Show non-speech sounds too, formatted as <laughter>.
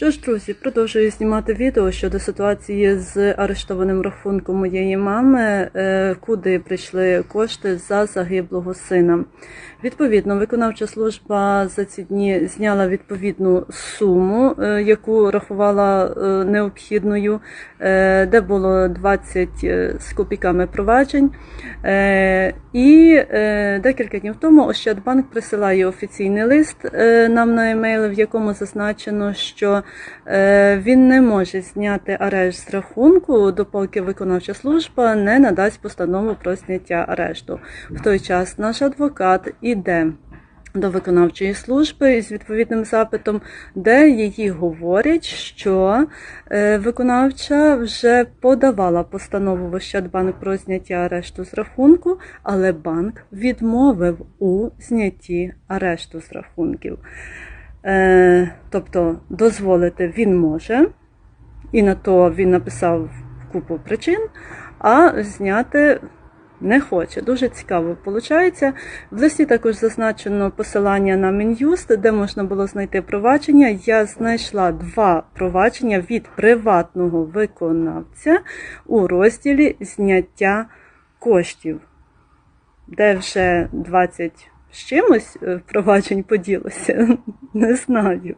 Що ж, друзі, продовжую знімати відео щодо ситуації з арештованим рахунком моєї мами, е, куди прийшли кошти за загиблого сина. Відповідно, виконавча служба за ці дні зняла відповідну суму, е, яку рахувала е, необхідною, де було 20 е, з копійками проваджень. І декілька днів тому Ощадбанк присилає офіційний лист нам на емейл, в якому зазначено, що він не може зняти арешт з рахунку, допоки виконавча служба не надасть постанову про зняття арешту. В той час наш адвокат іде. До виконавчої служби із відповідним запитом, де її говорять, що е, виконавча вже подавала постанову в Ощадбанк про зняття арешту з рахунку, але банк відмовив у знятті арешту з рахунків. Е, тобто дозволити він може, і на то він написав купу причин, а зняти не хоче. Дуже цікаво виходить. В листі також зазначено посилання на Мін'юст, де можна було знайти провадження. Я знайшла два провадження від приватного виконавця у розділі зняття коштів, де вже 20 з чимось впроваджень проваджень поділося. <laughs> Не знаю.